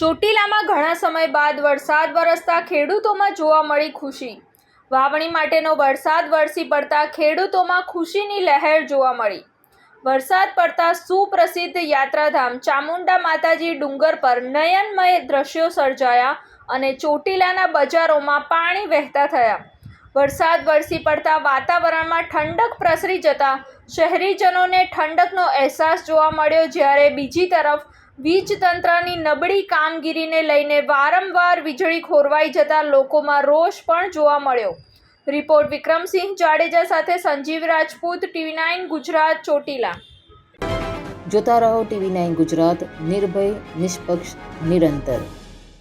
ચોટીલામાં ઘણા સમય બાદ વરસાદ વરસતા ખેડૂતોમાં જોવા મળી ખુશી. વાવણી માટેનો વરસાદ વરસી પડતા ખેડૂતોમાં ખુશીની લહેર જોવા મળી. વરસાદ પડતા સુપ્રસિદ્ધ યાત્રાધામ ચામુંડા માતાજી ડુંગર પર નયનમય દ્રશ્યો સર્જાયા અને ચોટીલાના બજારોમાં પાણી વહેતા થયા. વરસાદ વરસી પડતા વાતાવરણમાં ઠંડક પ્રસરી જતા શહેરીજનોને ઠંડકનો અહેસાસ જોવા મળ્યો જ્યારે બીજી તરફ વીજતંત્રની નબળી કામગીરીને લઈને વારંવાર વીજળી ખોરવાઈ જતા લોકોમાં રોષ પણ જોવા મળ્યો. રિપોર્ટ વિક્રમસિંહ જાડેજા સાથે સંજીવ રાજપૂત, ટીવી નાઇન ગુજરાત, ચોટીલા. જોતા રહો ટીવી નાઇન ગુજરાત, નિર્ભય, નિષ્પક્ષ, નિરંતર.